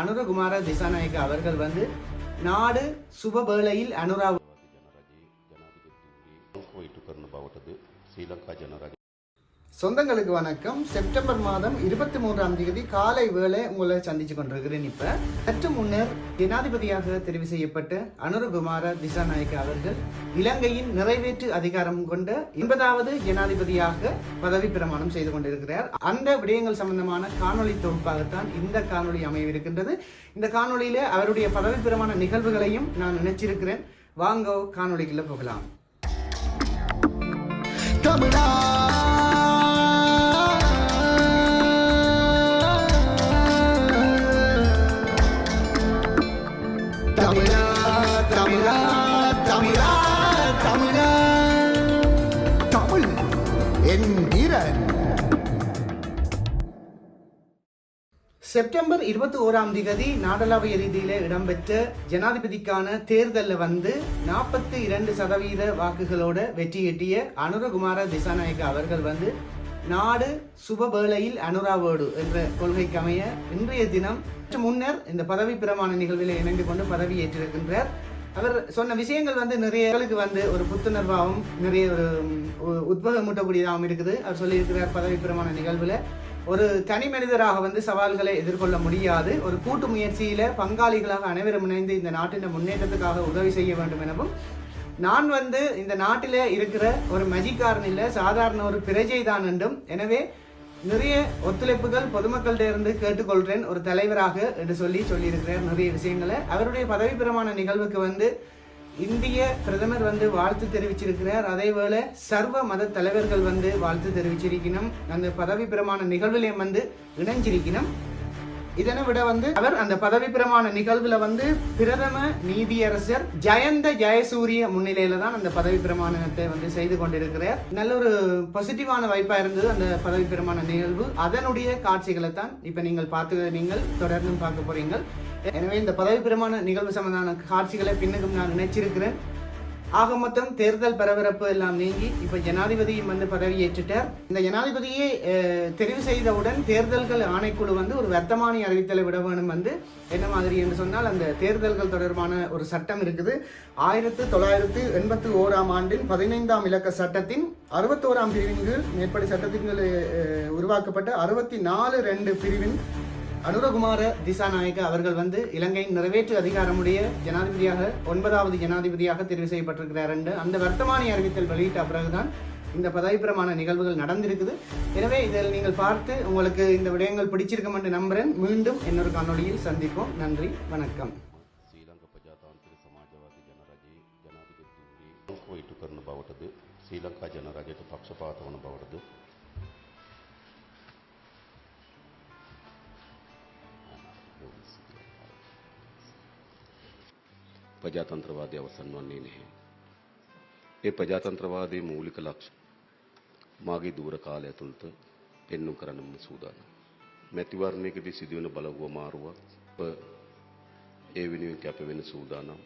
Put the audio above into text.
அனுரகுமார திசாநாயக்க அவர்கள் வந்து நாடு சுபபேளையில் அனுரா சொந்தங்களுக்கு வணக்கம். செப்டம்பர் மாதம் இருபத்தி மூன்றாம் தேதி காலை வேளை உங்களை சந்திச்சு கொண்டிருக்கிறேன் இப்ப. சற்று முன்னர் ஜனாதிபதியாக தெரிவு செய்யப்பட்ட அனுரகுமார திசாநாயக்க அவர்கள் இலங்கையின் நிறைவேற்று அதிகாரம் கொண்ட எண்பதாவது ஜனாதிபதியாக பதவி பிரமாணம் செய்து கொண்டிருக்கிறார். அந்த விடயங்கள் சம்பந்தமான காணொலி தொகுப்பாகத்தான் இந்த காணொலி அமையவிருக்கின்றது. இந்த காணொலியில அவருடைய பதவி பிரமாண நிகழ்வுகளையும் நான் நினைச்சிருக்கிறேன். வாங்கோ காணொலிக்குள்ள போகலாம். தமிழா என்கிற செப்டம்பர் இருபத்தி ஓராம் திகதி நாடளாவிய ரீதியில இடம்பெற்ற ஜனாதிபதிக்கான தேர்தலில் வந்து நாற்பத்தி இரண்டு சதவீத வாக்குகளோட வெற்றியீட்டிய அனுரகுமார திசாநாயக்க அவர்கள் வந்து நாடு சுபவேளையில் அனுராவோடு என்ற கொள்கைக்கு அமைய இன்றைய தினம் முன்னர் இந்த பதவி பிரமாண நிகழ்வில் இணைந்து கொண்டு பதவி ஏற்றிருக்கின்றார். அவர் சொன்ன விஷயங்கள் வந்து நிறைய வந்து ஒரு புத்துணர்வாகவும் நிறைய ஒரு உம், இருக்குது. அவர் சொல்லியிருக்கிறார் பதவி பிரமாண நிகழ்வில். ஒரு தனி மனிதராக வந்து சவால்களை எதிர்கொள்ள முடியாது. ஒரு கூட்டு முயற்சியில பங்காளிகளாக அனைவரும் இணைந்து இந்த நாட்டின் முன்னேற்றத்துக்காக உதவி செய்ய வேண்டும் எனவும் நான் வந்து இந்த நாட்டில் இருக்கிற ஒரு மஜிக்காரன் இல்லை சாதாரண ஒரு பிரஜை தான் என்றும் எனவே நிறைய ஒத்துழைப்புகள் பொதுமக்கள்கிட்ட இருந்து கேட்டுக்கொள்கிறேன் ஒரு தலைவராக என்று சொல்லி சொல்லியிருக்கிறார் நிறைய விஷயங்களை. அவருடைய பதவி பிரமாண நிகழ்வுக்கு வந்து இந்திய பிரதமர் வந்து வாழ்த்து தெரிவிச்சிருக்கிறார். அதேவேளை சர்வ மத தலைவர்கள் வந்து வாழ்த்து தெரிவிச்சிருக்கணும். அந்த பதவி பிரமாண நிகழ்விலையும் வந்து இணைஞ்சிருக்கணும். இதனை விட வந்து அவர் அந்த பதவி பிரமாண நிகழ்வுல வந்து பிரதம நீதியரசர் ஜெயந்த ஜெயசூரிய முன்னிலையில தான் அந்த பதவி பிரமாணத்தை வந்து செய்து கொண்டிருக்கிறார். நல்ல ஒரு பாசிட்டிவான வாய்ப்பா இருந்தது அந்த பதவி பிரமாண நிகழ்வு. அதனுடைய காட்சிகளை தான் இப்ப நீங்கள் பார்த்து நீங்கள் தொடர்ந்து பார்க்க போறீங்க. எனவே இந்த பதவி பிரமாண நிகழ்வு சம்பந்தமான காட்சிகளை பின்னுக்கும் நான் நினைச்சிருக்கிறேன். ஆக மொத்தம் தேர்தல் பரபரப்பு எல்லாம் நீங்கி இப்ப ஜனாதிபதியும் வந்து பதவி ஏற்றுட்டார். இந்த ஜனாதிபதியை தெரிவு செய்தவுடன் தேர்தல்கள் ஆணைக்குழு வந்து ஒரு வர்த்தமானி அறிவித்தலை விட வேணும் வந்து என்ன மாதிரி என்று சொன்னால் அந்த தேர்தல்கள் தொடர்பான ஒரு சட்டம் இருக்குது. ஆயிரத்து தொள்ளாயிரத்து எண்பத்தி ஓராம் ஆண்டின் பதினைந்தாம் இலக்க சட்டத்தின் அறுபத்தோராம் பிரிவின் கீழ் மேற்படி சட்டத்தின் உருவாக்கப்பட்ட அறுபத்தி நாலு ரெண்டு பிரிவின் அனுரகுமார திசாநாயக்க அவர்கள் வந்து இலங்கையின் நிறைவேற்று அதிகாரமுடைய ஜனாதிபதியாக ஒன்பதாவது ஜனாதிபதியாக தெரிவு செய்யப்பட்டிருக்கிறார் என்று அந்த வர்த்தமானி அறிவித்தல் வெளியிட்ட பிறகுதான் இந்த பதவிப்பிரமான நிகழ்வுகள் நடந்திருக்குது. எனவே இதில் நீங்கள் பார்த்து உங்களுக்கு இந்த விடயங்கள் பிடிச்சிருக்கும் என்று நம்புகிறேன் மீண்டும் இன்னொரு காணொலியில் சந்திப்போம். நன்றி வணக்கம். ಶ್ರೀಲಂಕಾ ಜನರಾಜಕ್ಕೆ ಪಕ್ಷಪಾತವನ್ನು ಬವಡದು ප්‍රජාතන්ත්‍රවාදය අවසන් වන්නේ නැහැ. ඒ ප්‍රජාතන්ත්‍රවාදයේ මූලික ලක්ෂ මාගේ දූර කාලය ඇතුළත පෙන්නුම් කරන්නම සූදානම්. මැතිවරණයකදී සිදුවන බලගුව මාරුවක් ඒ වෙනුවෙන් කැප වෙන සූදානම්.